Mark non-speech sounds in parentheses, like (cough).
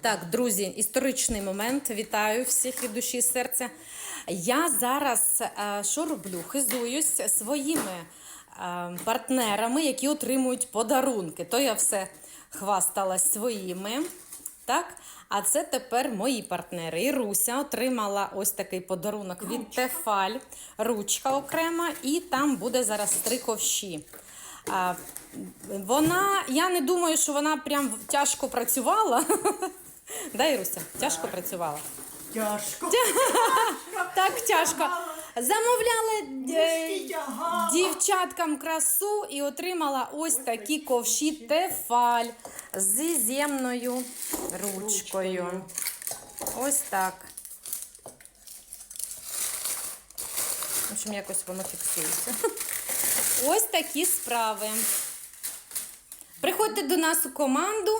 Так, друзі, історичний момент. Вітаю всіх від душі і серця. Я зараз е, що роблю? Хизуюсь своїми е, партнерами, які отримують подарунки. То я все хвасталась своїми. Так? А це тепер мої партнери. Іруся отримала ось такий подарунок від Тефаль, ручка окрема, і там буде зараз три ковші. Вона, я не думаю, що вона прям тяжко працювала. (laughs) Да, Іруся? Тяжко працювала. Тяжко. (laughs) Так тяжко. Замовляли е, дівчаткам красу і отримала ось такі ковші тефаль з зімною ручкою. Ручкою. Ось так. В общем, якось воно фіксується. (laughs) Ось такі справи. Приходьте до нас у команду.